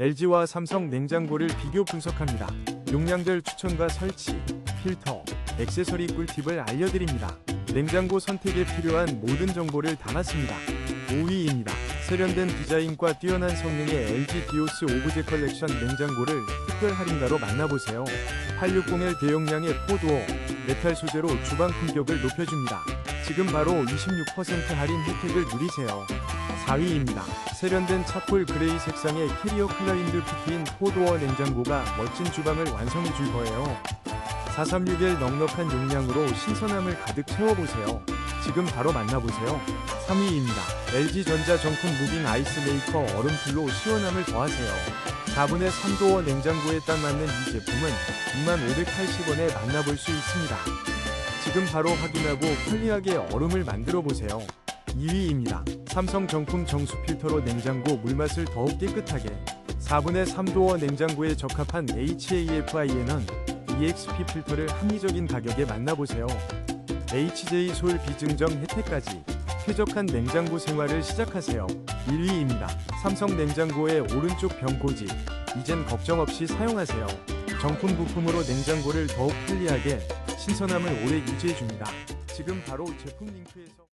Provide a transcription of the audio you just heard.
LG와 삼성 냉장고를 비교 분석합니다. 용량별 추천과 설치, 필터, 액세서리 꿀팁을 알려드립니다. 냉장고 선택에 필요한 모든 정보를 담았습니다. 5위입니다. 세련된 디자인과 뛰어난 성능의 LG 디오스 오브제 컬렉션 냉장고를 특별 할인가로 만나보세요. 860L 대용량의 4도어 메탈 소재로 주방 품격을 높여줍니다. 지금 바로 26% 할인 혜택을 누리세요. 4위입니다. 세련된 차콜 그레이 색상의 캐리어 클라인드 피트인 4도어 냉장고가 멋진 주방을 완성해 줄 거예요. 436L 넉넉한 용량으로 신선함을 가득 채워보세요. 지금 바로 만나보세요. 3위입니다. LG전자 정품 무빙 아이스 메이커 얼음풀로 시원함을 더하세요. 4분의 3도어 냉장고에 딱 맞는 이 제품은 2580원에 만나볼 수 있습니다. 지금 바로 확인하고 편리하게 얼음을 만들어 보세요. 2위입니다. 삼성 정품 정수 필터로 냉장고 물맛을 더욱 깨끗하게 4분의 3도어 냉장고에 적합한 HAFI에는 EXP 필터를 합리적인 가격에 만나보세요. HJ 솔 비증정 혜택까지 쾌적한 냉장고 생활을 시작하세요. 1위입니다. 삼성 냉장고의 오른쪽 병고지 이젠 걱정 없이 사용하세요. 정품 부품으로 냉장고를 더욱 편리하게 신선함을 오래 유지해줍니다. 지금 바로 제품 링크에서